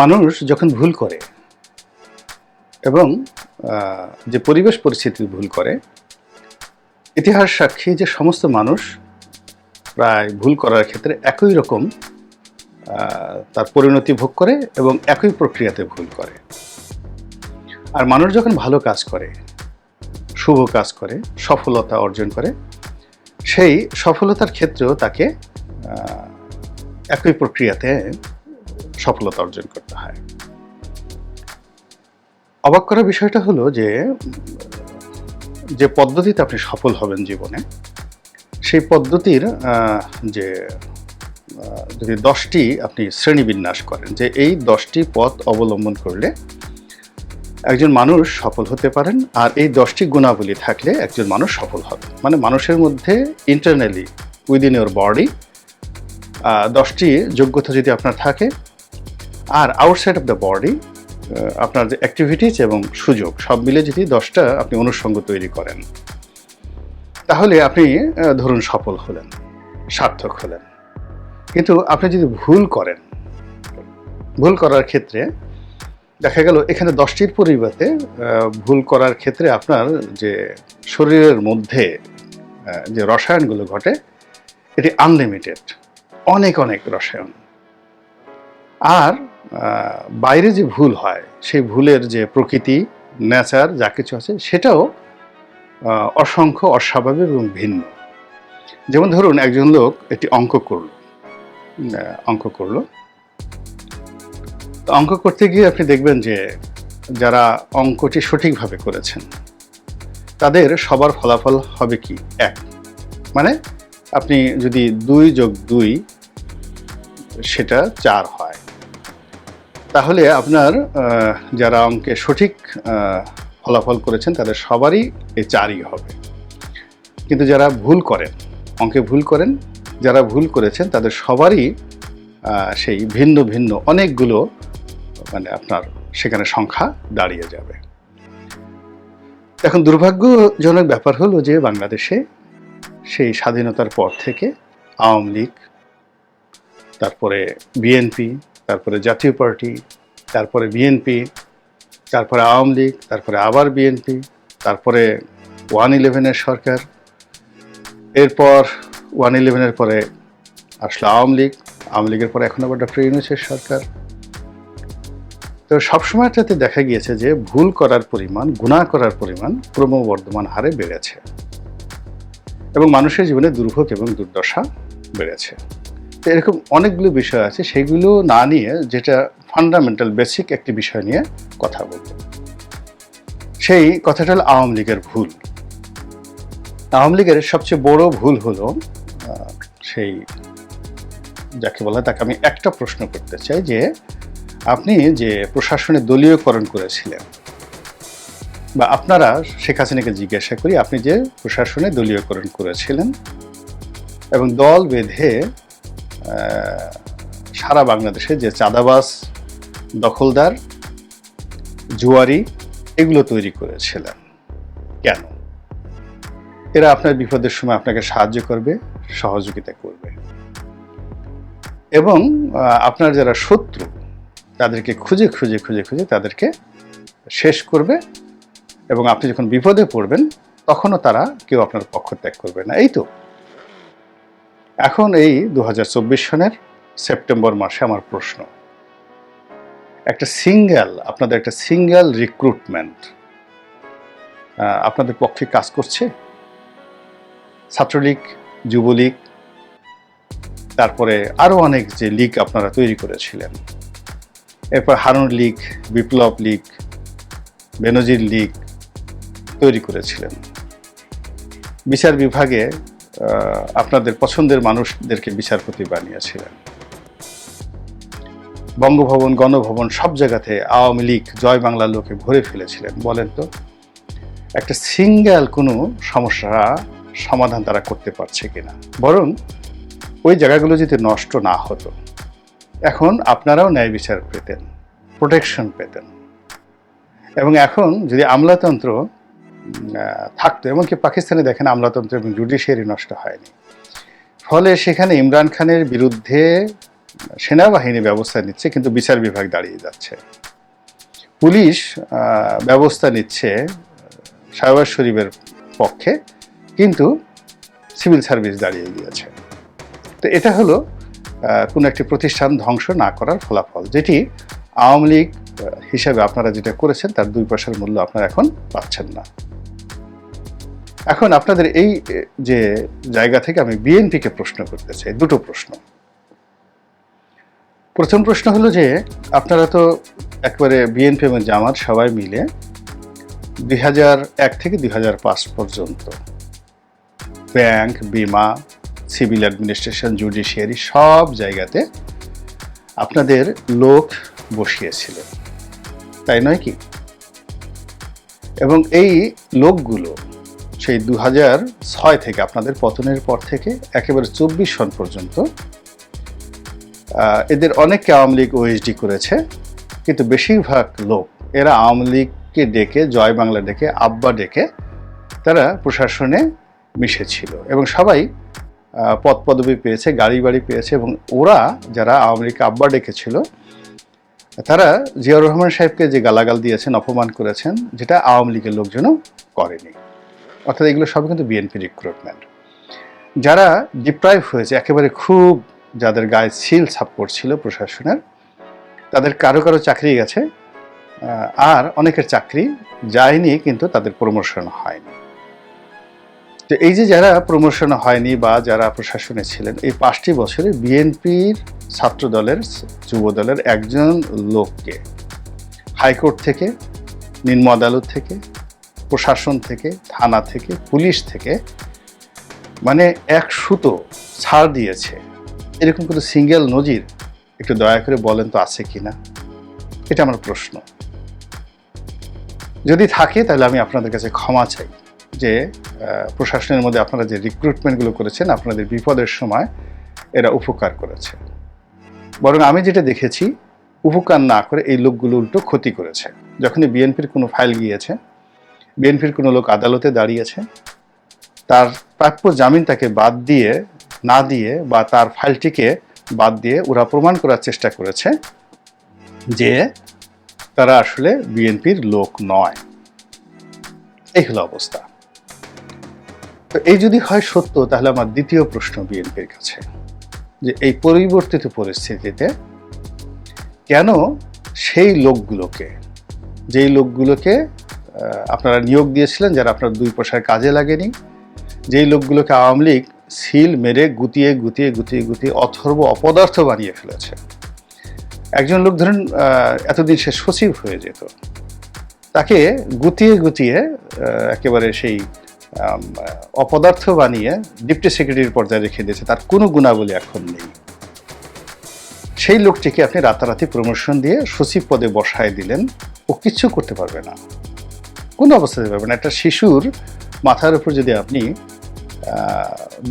মানুষ যখন ভুল করে এবং যে পরিবেশ পরিস্থিতি ভুল করে, ইতিহাস সাক্ষী যে সমস্ত মানুষ প্রায় ভুল করার ক্ষেত্রে একই রকম তার পরিণতি ভোগ করে এবং একই প্রক্রিয়াতে ভুল করে। আর মানুষ যখন ভালো কাজ করে, শুভ কাজ করে, সফলতা অর্জন করে, সেই সফলতার ক্ষেত্রেও তাকে একই প্রক্রিয়াতে সফলতা অর্জন করতে হয়। অবাক করার বিষয়টা হলো যে যে পদ্ধতিতে আপনি সফল হবেন জীবনে, সেই পদ্ধতির যে যদি দশটি আপনি শ্রেণীবিন্যাস করেন, যে এই দশটি পথ অবলম্বন করলে একজন মানুষ সফল হতে পারেন আর এই দশটি গুণাবলী থাকলে একজন মানুষ সফল হবে। মানে মানুষের মধ্যে ইন্টারনালি উইদিন ইউর বডি দশটি যোগ্যতা যদি আপনার থাকে আর আউটসাইড অফ দ্য বডি আপনার যে অ্যাক্টিভিটিস এবং সুযোগ, সব মিলে যদি দশটা আপনি অনুষঙ্গ তৈরি করেন, তাহলে আপনি ধরুন সফল হলেন, সার্থক হলেন। কিন্তু আপনি যদি ভুল করেন, ভুল করার ক্ষেত্রে দেখা গেল এখানে দশটির পরিবর্তে ভুল করার ক্ষেত্রে আপনার যে শরীরের মধ্যে যে রসায়নগুলো ঘটে, এটি আনলিমিটেড অনেক অনেক রসায়ন। আর বাইরে যে ভুল হয়, সেই ভুলের যে প্রকৃতি নেচার যা কিছু আছে, সেটাও অসংখ্য, অস্বাভাবিক এবং ভিন্ন। যেমন ধরুন, একজন লোক একটি অঙ্ক করল। অঙ্ক করল। তো অঙ্ক করতে গিয়ে আপনি দেখবেন যে, যারা অঙ্কটি সঠিকভাবে করেছেন, তাদের সবার ফলাফল হবে কি? এক। মানে আপনি যদি দুই যোগ দুই, সেটা চার হয়। তাহলে আপনার যারা অঙ্কে সঠিক ফলাফল করেছেন তাদের সবারই এই চারই হবে। কিন্তু যারা ভুল করেন, অঙ্কে ভুল করেন, যারা ভুল করেছেন তাদের সবারই সেই ভিন্ন ভিন্ন অনেকগুলো মানে আপনার সেখানে সংখ্যা দাঁড়িয়ে যাবে। এখন দুর্ভাগ্যজনক ব্যাপার হলো যে বাংলাদেশে সেই স্বাধীনতার পর থেকে আওয়ামী লীগ, তারপরে বিএনপি তারপরে জাতীয় পার্টি, তারপরে বিএনপি, তারপরে আওয়ামী লীগ, তারপরে আবার বিএনপি, তারপরে ওয়ান ইলেভেনের সরকার, এরপর ওয়ান ইলেভেনের পরে আসলো আওয়ামী লীগ, আওয়ামী লীগের পরে এখন আবার ডক্টর ইউনুসের সরকার। তো সবসময়টাতে দেখা গিয়েছে যে ভুল করার পরিমাণ গুণা করার পরিমাণ ক্রমবর্ধমান হারে বেড়েছে এবং মানুষের জীবনে দুর্ভোগ এবং দুর্দশা বেড়েছে। তো এরকম অনেকগুলো বিষয় আছে, সেগুলো না নিয়ে যেটা ফান্ডামেন্টাল বেসিক একটি বিষয় নিয়ে কথা বলব সেই কথাটা হলো আওয়ামী লীগের ভুল। আওয়ামী লীগের সবচেয়ে বড় ভুল হলো সেই যাকে বলা হয়, তাকে আমি একটা প্রশ্ন করতে চাই যে, আপনি যে প্রশাসনে দলীয়করণ করেছিলেন, বা আপনারা শেখ হাসিনাকে জিজ্ঞাসা করি, আপনি যে প্রশাসনে দলীয়করণ করেছিলেন, এবং দল বেঁধে সারা বাংলাদেশে যে চাঁদাবাস দখলদার, জুয়ারি এগুলো তৈরি করেছিলেন। কেন? এরা আপনার বিপদের সময় আপনাকে সাহায্য করবে, সহযোগিতা করবে। এবং আপনার যারা শত্রু, তাদেরকে খুঁজে খুঁজে খুঁজে খুঁজে তাদেরকে শেষ করবে এবং আপনি যখন বিপদে পড়বেন, তখনও তারা কেউ আপনার পক্ষ ত্যাগ করবে না। এই তো। এখন এই দু হাজার চব্বিশ সনের সেপ্টেম্বর মাসে আমার প্রশ্ন। একটা সিঙ্গেল, আপনাদের একটা সিঙ্গেল রিক্রুটমেন্ট আপনাদের পক্ষে কাজ করছে? ছাত্রলীগ, যুবলীগ, তারপরে আরও অনেক যে লীগ আপনারা তৈরি করেছিলেন। এরপর হারুন লীগ, বিপ্লব লীগ, বেনজির লীগ তৈরি করেছিলেন। বিচার বিভাগে আপনাদের পছন্দের মানুষদেরকে বিচারপতি বানিয়েছিলেন। বঙ্গভবন, গণভবন সব জায়গাতে আওয়ামী লীগ, জয় বাংলার লোকে ভরে ফেলেছিলেন বলেন তো? একটা সিঙ্গেল কোনো সমস্যা সমাধান তারা করতে পারছে কিনা? বরং ওই জায়গাগুলো যদি নষ্ট না হতো, এখন আপনারাও ন্যায় বিচার পেতেন প্রোটেকশন পেতেন। এবং এখন যদি আমলাতন্ত্র থাকতো। এমনকি পাকিস্তানে দেখেন আমলাতন্ত্র এবং জুডিশিয়ারি নষ্ট হয়নি। ফলে সেখানে ইমরান খানের বিরুদ্ধে সেনাবাহিনী ব্যবস্থা নিচ্ছে, কিন্তু বিচার বিভাগ দাঁড়িয়ে যাচ্ছে। পুলিশ ব্যবস্থা নিচ্ছে শাহবাজ শরীফের পক্ষে, কিন্তু সিভিল সার্ভিস দাঁড়িয়ে গিয়েছে। তো এটা হলো কোনো একটি প্রতিষ্ঠান ধ্বংস না করার ফলাফল, যেটি আওয়ামী লীগ হিসাবে আপনারা যেটা করেছেন, তার দুই পয়সার মূল্য আপনারা এখন পাচ্ছেন না। এখন আপনাদের এই যে জায়গা থেকে আমি বিএনপিকে প্রশ্ন করতে চাই, দুটো প্রশ্ন। প্রথম প্রশ্ন হলো যে, আপনারা তো একবারে বিএনপি এবং জামাত সবাই মিলে দুই এক থেকে দুই হাজার পাঁচ পর্যন্ত ব্যাংক, বিমা, সিভিল অ্যাডমিনিস্ট্রেশন, জুডিশিয়ারি সব জায়গাতে আপনাদের লোক বসিয়েছিল। তাই নয় কি? এবং এই লোকগুলো সেই দু ছয় থেকে আপনাদের পতনের পর থেকে একেবারে চব্বিশ সন পর্যন্ত এদের অনেককে আওয়ামী লীগ ওএসডি করেছে, কিন্তু বেশিরভাগ লোক, এরা আওয়ামী লীগকে ডেকে, জয় বাংলা ডেকে, আব্বা ডেকে, তারা প্রশাসনে মিশেছিল। এবং সবাই পদ পদবি পেয়েছে, গাড়ি বাড়ি পেয়েছে, এবং ওরা যারা আওয়ামী লীগকে আব্বা ডেকেছিল তারা জিয়াউর রহমান সাহেবকে যে গালাগাল দিয়েছেন, অপমান করেছেন, যেটা আওয়ামী লীগের লোকজনও করেনি। অর্থাৎ এগুলো সব কিন্তু বিএনপি রিক্রুটমেন্ট যারা ডিপ্রাইভ হয়েছে, একেবারে খুব যাদের গায়ে সিল সাপোর্ট ছিল প্রশাসনের, তাদের কারও কারও চাকরি গেছে আর অনেকের চাকরি যায়নি, কিন্তু তাদের প্রমোশন হয়নি। তো এই যে যারা প্রমোশন হয়নি বা যারা প্রশাসনে ছিলেন, এই পাঁচটি বছরে বিএনপির ছাত্র দলের যুব দলের একজন লোককে হাইকোর্ট থেকে, নিম্ন আদালত থেকে, প্রশাসন থেকে, থানা থেকে, পুলিশ থেকে মানে এক সুতো ছাড় দিয়েছে। এরকম কোনো সিঙ্গেল নজির একটু দয়া করে বলেন তো আছে কি না এটা আমার প্রশ্ন। যদি থাকে তাহলে আমি আপনাদের কাছে ক্ষমা চাই। যে প্রশাসনের মধ্যে আপনারা যে রিক্রুটমেন্টগুলো করেছেন, আপনাদের বিপদের সময় এরা উপকার করেছে। বরং আমি যেটা দেখেছি, উপকার না করে এই লোকগুলো উল্টো ক্ষতি করেছে। যখনই বিএনপির কোনো ফাইল গিয়েছে বিএনপির কোনো লোক আদালতে দাঁড়িয়েছে, তার প্রাপ্য জামিন তাকে বাদ দিয়ে, না দিয়ে বা তার ফাইলটিকে বাদ দিয়ে ওরা প্রমাণ করার চেষ্টা করেছে যে, তারা আসলে বিএনপির লোক নয়। এই হলো অবস্থা। তো এই যদি হয় সত্য, তাহলে আমার দ্বিতীয় প্রশ্ন বিএনপির কাছে, যে এই পরিবর্তিত পরিস্থিতিতে কেন সেই লোকগুলোকে, যেই লোকগুলোকে আপনারা নিয়োগ দিয়েছিলেন যারা আপনার দুই পয়সার কাজে লাগেনি, যেই লোকগুলোকে আওয়ামী লীগ সিল মেরে গুতিয়ে গুতিয়ে গুতিয়ে গুতিয়ে অথর্ব অপদার্থ বানিয়ে ফেলেছে। একজন লোক ধরেন এতদিন সে সচিব হয়ে যেত, তাকে গুতিয়ে গুতিয়ে একেবারে সেই অপদার্থ বানিয়ে ডিপটি সেক্রেটারির পর্যায়ে রেখে দিয়েছে, তার কোনো গুণাবলী এখন নেই। সেই লোকটিকে আপনি রাতারাতি প্রমোশন দিয়ে সচিব পদে বসায় দিলেন, ও কিচ্ছু করতে পারবে না। কোনো অবস্থাতে পারবে না। একটা শিশুর মাথার উপর যদি আপনি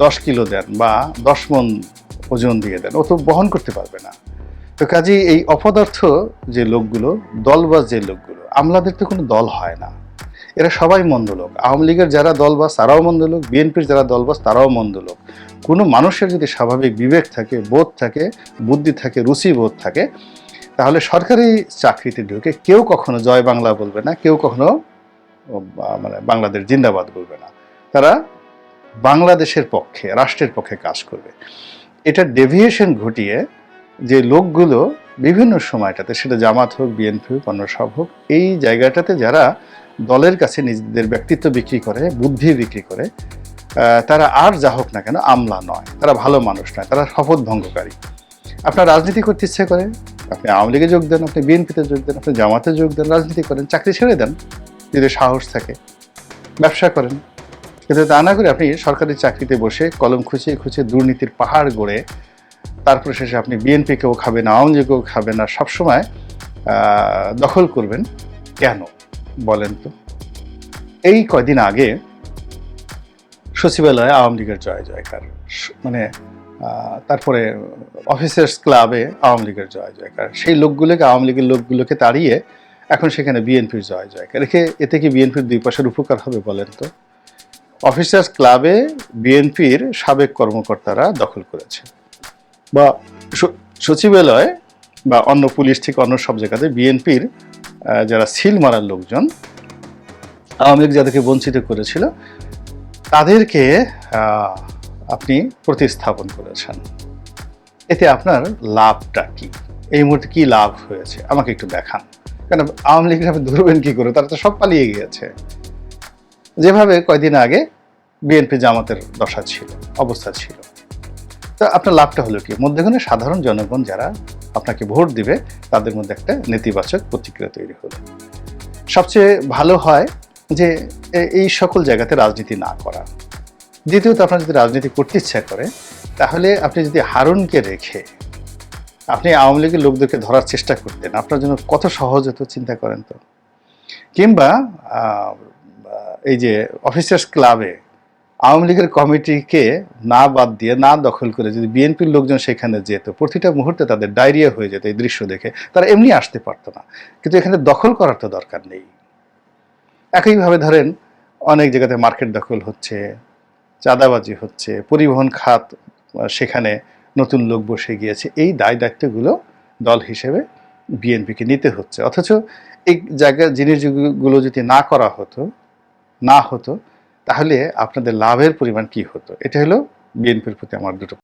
দশ কিলো দেন বা দশ মন ওজন দিয়ে দেন, ও তো বহন করতে পারবে না। তো কাজেই এই অপদার্থ যে লোকগুলো দলবাজ যে লোকগুলো, আমলাদের তো কোনো দল হয় না। এরা সবাই মন্দ লোক। আওয়ামী লীগের যারা দলবাজ তারাও মন্দ লোক। বিএনপির যারা দলবাজ তারাও মন্দ লোক। কোনো মানুষের যদি স্বাভাবিক বিবেক থাকে, বোধ থাকে, বুদ্ধি থাকে, রুচি বোধ থাকে, তাহলে সরকারি চাকরিতে ঢুকে কেউ কখনো জয় বাংলা বলবে না, কেউ কখনো মানে বাংলাদেশ জিন্দাবাদ বলবে না। তারা বাংলাদেশের পক্ষে, রাষ্ট্রের পক্ষে কাজ করবে। এটা ডেভিয়েশন ঘটিয়ে যে লোকগুলো বিভিন্ন সময়টাতে, সেটা জামাত হোক, বিএনপি হোক, অন্য সব হোক, এই জায়গাটাতে যারা দলের কাছে নিজেদের ব্যক্তিত্ব বিক্রি করে, বুদ্ধি বিক্রি করে তারা আর যা হোক না কেন আমলা নয়। তারা ভালো মানুষ নয়, তারা শপথ ভঙ্গকারী। আপনার রাজনীতি করতে ইচ্ছে করে, আপনি আওয়ামী লীগে যোগ দেন, আপনি বিএনপিতে যোগ দেন, আপনি জামাতে যোগ দেন, রাজনীতি করেন, চাকরি ছেড়ে দেন, যদি সাহস থাকে, ব্যবসা করেন। কিন্তু তা না করে আপনি সরকারি চাকরিতে বসে কলম খুঁচিয়ে খুঁচিয়ে দুর্নীতির পাহাড় গড়ে তারপরে শেষে আপনি বিএনপিকেও খাবেন আওয়ামী লীগকেও খাবেন না, সবসময় দখল করবেন। কেন বলেন তো? এই কয়দিন আগে সচিবালয়ে আওয়ামী লীগের জয়, জয়কার। মানে তারপরে অফিসার্স ক্লাবে আওয়ামী লীগের জয়, জয়কার। সেই লোকগুলোকে, আওয়ামী লীগের লোকগুলোকে তাড়িয়ে এখন সেখানে বিএনপির জয়, জয়কার। রেখে এতে কি বিএনপির দুই পয়সার উপকার হবে বলেন তো? অফিসার্স ক্লাবে বিএনপির সাবেক কর্মকর্তারা দখল করেছে। বা সচিবালয় বা অন্য পুলিশ থেকে অন্য সব জায়গাতে বিএনপির যারা সিল মারার লোকজন, আওয়ামী লীগ যাদেরকে বঞ্চিত করেছিল, তাদেরকে আপনি প্রতিস্থাপন করেছেন। এতে আপনার লাভটা কি? এই মুহূর্তে কি লাভ হয়েছে? আমাকে একটু দেখান। কেন, আওয়ামী লীগের আপনি ধরবেন কী করে? তারা তো সব পালিয়ে গিয়েছে। যেভাবে কয়দিন আগে বিএনপি জামাতের দশা ছিল, অবস্থা ছিল। তো আপনার লাভটা হলো কি? মধ্যখানে সাধারণ জনগণ যারা আপনাকে ভোট দিবে, তাদের মধ্যে একটা নেতিবাচক প্রতিক্রিয়া তৈরি হলো। সবচেয়ে ভালো হয় যে এই সকল জায়গাতে রাজনীতি না করা। দ্বিতীয়ত, আপনার যদি রাজনীতি করতে ইচ্ছা করে, তাহলে আপনি যদি হারুনকে রেখে আপনি আওয়ামী লীগের লোকদেরকে ধরার চেষ্টা করতেন, আপনার জন্য কত সহজ হতো চিন্তা করেন তো? কিংবা এই যে অফিসার্স ক্লাবে আওয়ামী লীগের কমিটিকে না বাদ দিয়ে না দখল করে যদি বিএনপির লোকজন সেখানে যেত, প্রতিটা মুহূর্তে তাদের ডায়রিয়া হয়ে যেত এই দৃশ্য দেখে, তারা এমনি আসতে পারতো না। কিন্তু এখানে দখল করার তো দরকার নেই। একইভাবে ধরেন, অনেক জায়গাতে মার্কেট দখল হচ্ছে, চাঁদাবাজি হচ্ছে, পরিবহন খাত সেখানে নতুন লোক বসে গিয়েছে। এই দায় দায়িত্বগুলো দল হিসেবে বিএনপিকে নিতে হচ্ছে। অথচ এই জায়গা, জিনিসগুলো যদি না করা হতো, না হতো তাহলে আপনাদের লাভের পরিমাণ কি হতো? এটা হলো বিএনপির প্রতি আমার দুটো